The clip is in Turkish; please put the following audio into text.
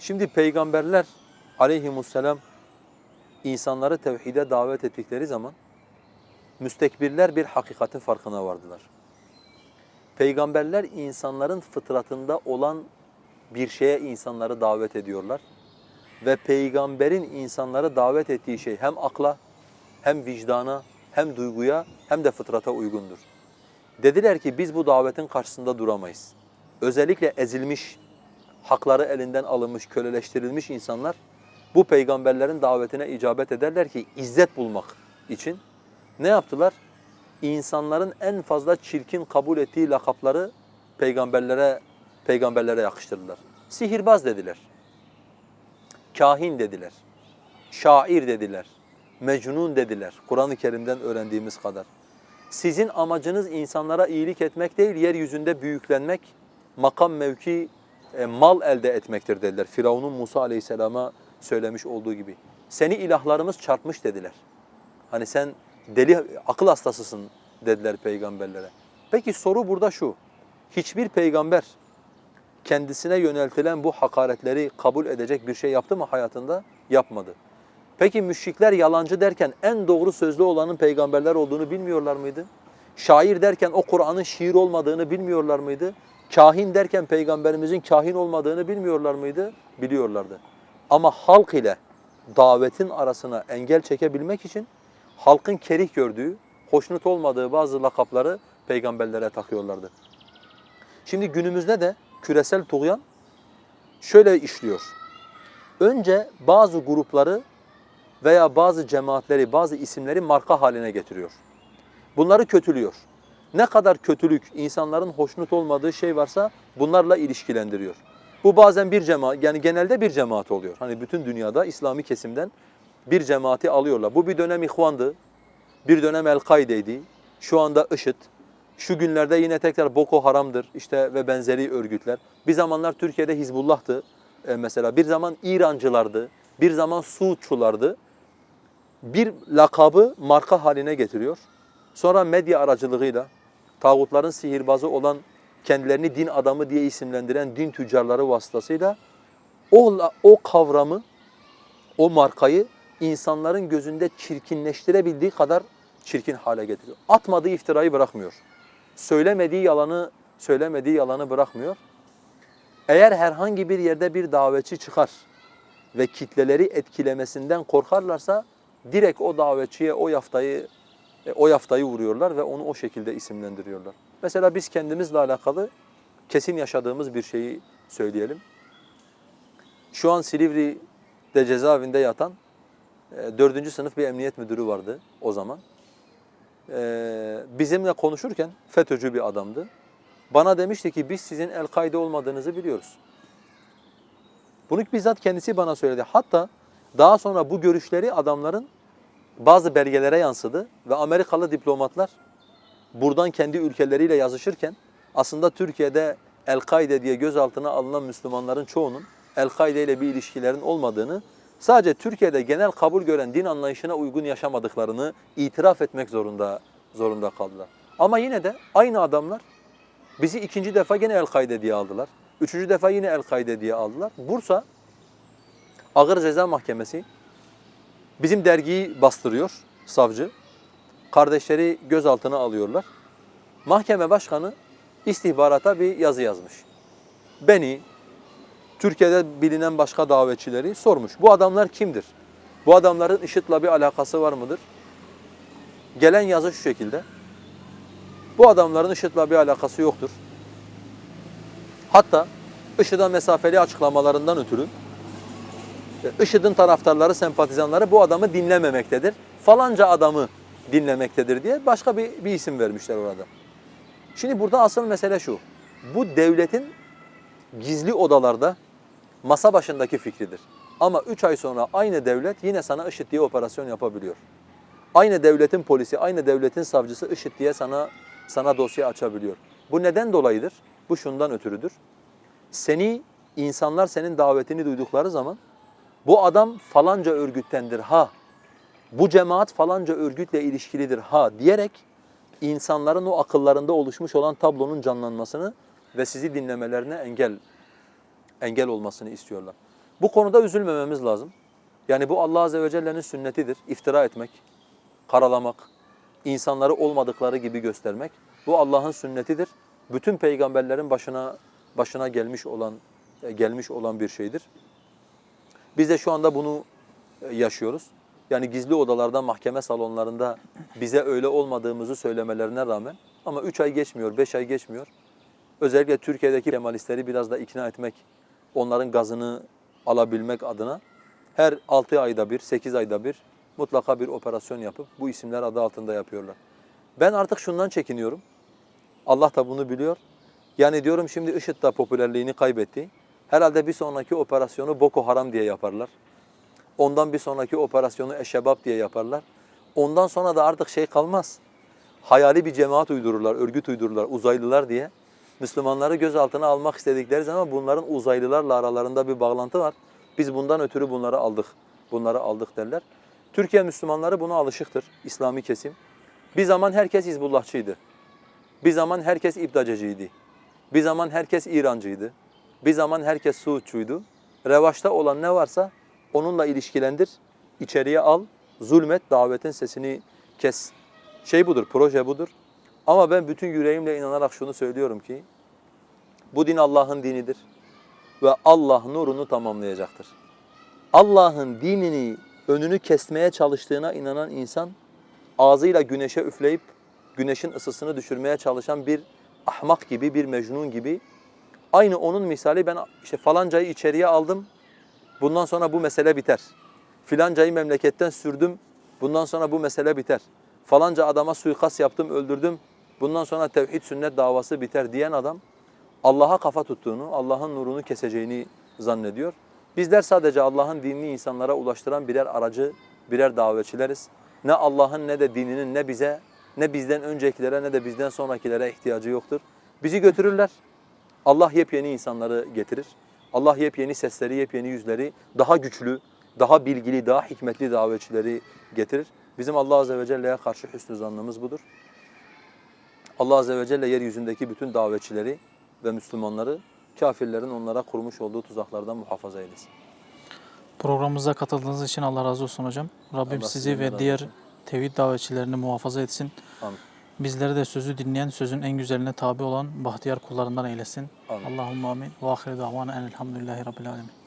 Şimdi peygamberler aleyhimusselam insanları tevhide davet ettikleri zaman müstekbirler bir hakikatin farkına vardılar. Peygamberler insanların fıtratında olan bir şeye insanları davet ediyorlar. Ve peygamberin insanları davet ettiği şey hem akla, hem vicdana, hem duyguya, hem de fıtrata uygundur. Dediler ki biz bu davetin karşısında duramayız. Özellikle ezilmiş, hakları elinden alınmış, köleleştirilmiş insanlar bu peygamberlerin davetine icabet ederler ki izzet bulmak için. Ne yaptılar? İnsanların en fazla çirkin kabul ettiği lakapları peygamberlere peygamberlere yakıştırdılar. Sihirbaz dediler. Kahin dediler. Şair dediler. Mecnun dediler. Kur'an-ı Kerim'den öğrendiğimiz kadar. Sizin amacınız insanlara iyilik etmek değil, yeryüzünde büyüklenmek, makam mevki, e, mal elde etmektir dediler. Firavun'un Musa aleyhisselama söylemiş olduğu gibi. Seni ilahlarımız çarpmış dediler. Hani sen deli, akıl hastasısın dediler peygamberlere. Peki soru burada şu. Hiçbir peygamber kendisine yöneltilen bu hakaretleri kabul edecek bir şey yaptı mı hayatında? Yapmadı. Peki müşrikler yalancı derken en doğru sözlü olanın peygamberler olduğunu bilmiyorlar mıydı? Şair derken o Kur'an'ın şiir olmadığını bilmiyorlar mıydı? Kahin derken peygamberimizin kahin olmadığını bilmiyorlar mıydı? Biliyorlardı. Ama halk ile davetin arasına engel çekebilmek için halkın kerih gördüğü, hoşnut olmadığı bazı lakapları peygamberlere takıyorlardı. Şimdi günümüzde de küresel tuğyan şöyle işliyor. Önce bazı grupları veya bazı cemaatleri, bazı isimleri marka haline getiriyor. Bunları kötülüyor. Ne kadar kötülük, insanların hoşnut olmadığı şey varsa bunlarla ilişkilendiriyor. Bu bazen bir cemaat, yani genelde bir cemaat oluyor. Hani bütün dünyada İslami kesimden bir cemaati alıyorlar. Bu bir dönem İhvan'dı, bir dönem El-Kaide'ydi, şu anda IŞİD, şu günlerde yine tekrar Boko Haram'dır işte ve benzeri örgütler. Bir zamanlar Türkiye'de Hizbullah'tı e, mesela, bir zaman İrancılardı, bir zaman Suudçulardı. Bir lakabı marka haline getiriyor. Sonra medya aracılığıyla tağutların sihirbazı olan kendilerini din adamı diye isimlendiren din tüccarları vasıtasıyla o, o kavramı, o markayı insanların gözünde çirkinleştirebildiği kadar çirkin hale getiriyor. Atmadığı iftirayı bırakmıyor. Söylemediği yalanı söylemediği yalanı bırakmıyor. Eğer herhangi bir yerde bir davetçi çıkar ve kitleleri etkilemesinden korkarlarsa direkt o davetçiye o yaftayı e, o yaftayı vuruyorlar ve onu o şekilde isimlendiriyorlar. Mesela biz kendimizle alakalı kesin yaşadığımız bir şeyi söyleyelim. Şu an Silivri'de cezaevinde yatan e, dördüncü sınıf bir emniyet müdürü vardı o zaman. E, bizimle konuşurken FETÖ'cü bir adamdı. Bana demişti ki biz sizin El-Kaide olmadığınızı biliyoruz. Bunu bizzat kendisi bana söyledi. Hatta daha sonra bu görüşleri adamların bazı belgelere yansıdı ve Amerikalı diplomatlar buradan kendi ülkeleriyle yazışırken aslında Türkiye'de El-Kaide diye gözaltına alınan Müslümanların çoğunun El-Kaide ile bir ilişkilerin olmadığını, sadece Türkiye'de genel kabul gören din anlayışına uygun yaşamadıklarını itiraf etmek zorunda zorunda kaldılar. Ama yine de aynı adamlar bizi ikinci defa gene El-Kaide diye aldılar. Üçüncü defa yine El-Kaide diye aldılar. Bursa Ağır Ceza Mahkemesi bizim dergiyi bastırıyor savcı. Kardeşleri gözaltına alıyorlar. Mahkeme başkanı istihbarata bir yazı yazmış. Beni, Türkiye'de bilinen başka davetçileri sormuş. Bu adamlar kimdir? Bu adamların IŞİD'le bir alakası var mıdır? Gelen yazı şu şekilde. Bu adamların IŞİD'le bir alakası yoktur. Hatta IŞİD'e mesafeli açıklamalarından ötürü IŞİD'in taraftarları, sempatizanları bu adamı dinlememektedir. Falanca adamı dinlemektedir diye başka bir, bir isim vermişler orada. Şimdi burada asıl mesele şu. Bu devletin gizli odalarda masa başındaki fikridir. Ama 3 ay sonra aynı devlet yine sana IŞİD diye operasyon yapabiliyor. Aynı devletin polisi, aynı devletin savcısı IŞİD diye sana sana dosya açabiliyor. Bu neden dolayıdır? Bu şundan ötürüdür. Seni insanlar senin davetini duydukları zaman bu adam falanca örgüttendir ha, bu cemaat falanca örgütle ilişkilidir ha diyerek insanların o akıllarında oluşmuş olan tablonun canlanmasını ve sizi dinlemelerine engel engel olmasını istiyorlar. Bu konuda üzülmememiz lazım. Yani bu Allah Azze ve Celle'nin sünnetidir. İftira etmek, karalamak, insanları olmadıkları gibi göstermek. Bu Allah'ın sünnetidir. Bütün peygamberlerin başına başına gelmiş olan e, gelmiş olan bir şeydir. Biz de şu anda bunu e, yaşıyoruz. Yani gizli odalarda, mahkeme salonlarında bize öyle olmadığımızı söylemelerine rağmen ama 3 ay geçmiyor, 5 ay geçmiyor. Özellikle Türkiye'deki Kemalistleri biraz da ikna etmek, onların gazını alabilmek adına her 6 ayda bir, 8 ayda bir mutlaka bir operasyon yapıp bu isimler adı altında yapıyorlar. Ben artık şundan çekiniyorum. Allah da bunu biliyor. Yani diyorum şimdi IŞİD da popülerliğini kaybetti. Herhalde bir sonraki operasyonu Boko Haram diye yaparlar. Ondan bir sonraki operasyonu Eşebab diye yaparlar. Ondan sonra da artık şey kalmaz. Hayali bir cemaat uydururlar, örgüt uydururlar, uzaylılar diye. Müslümanları gözaltına almak istedikleri zaman bunların uzaylılarla aralarında bir bağlantı var. Biz bundan ötürü bunları aldık, bunları aldık derler. Türkiye Müslümanları buna alışıktır, İslami kesim. Bir zaman herkes Hizbullahçıydı. Bir zaman herkes İbdaceciydi. Bir zaman herkes İrancıydı. Bir zaman herkes Suudçuydu. Revaçta olan ne varsa onunla ilişkilendir, içeriye al, zulmet, davetin sesini kes. Şey budur, proje budur. Ama ben bütün yüreğimle inanarak şunu söylüyorum ki, bu din Allah'ın dinidir ve Allah nurunu tamamlayacaktır. Allah'ın dinini önünü kesmeye çalıştığına inanan insan, ağzıyla güneşe üfleyip güneşin ısısını düşürmeye çalışan bir ahmak gibi, bir mecnun gibi. Aynı onun misali ben işte falancayı içeriye aldım, bundan sonra bu mesele biter. Filancayı memleketten sürdüm, bundan sonra bu mesele biter. Falanca adama suikast yaptım, öldürdüm, bundan sonra tevhid sünnet davası biter diyen adam Allah'a kafa tuttuğunu, Allah'ın nurunu keseceğini zannediyor. Bizler sadece Allah'ın dinini insanlara ulaştıran birer aracı, birer davetçileriz. Ne Allah'ın ne de dininin ne bize, ne bizden öncekilere ne de bizden sonrakilere ihtiyacı yoktur. Bizi götürürler. Allah yepyeni insanları getirir. Allah yepyeni sesleri, yepyeni yüzleri, daha güçlü, daha bilgili, daha hikmetli davetçileri getirir. Bizim Allah Azze ve Celle'ye karşı hüsnü zannımız budur. Allah Azze ve Celle yeryüzündeki bütün davetçileri ve Müslümanları kafirlerin onlara kurmuş olduğu tuzaklardan muhafaza eylesin. Programımıza katıldığınız için Allah razı olsun hocam. Rabbim Allah sizi ve diğer tevhid davetçilerini muhafaza etsin. Amin. Bizleri de sözü dinleyen, sözün en güzeline tabi olan bahtiyar kullarından eylesin. Amin. Allahümme amin. Ve ahire davana enelhamdülillahi rabbil alemin.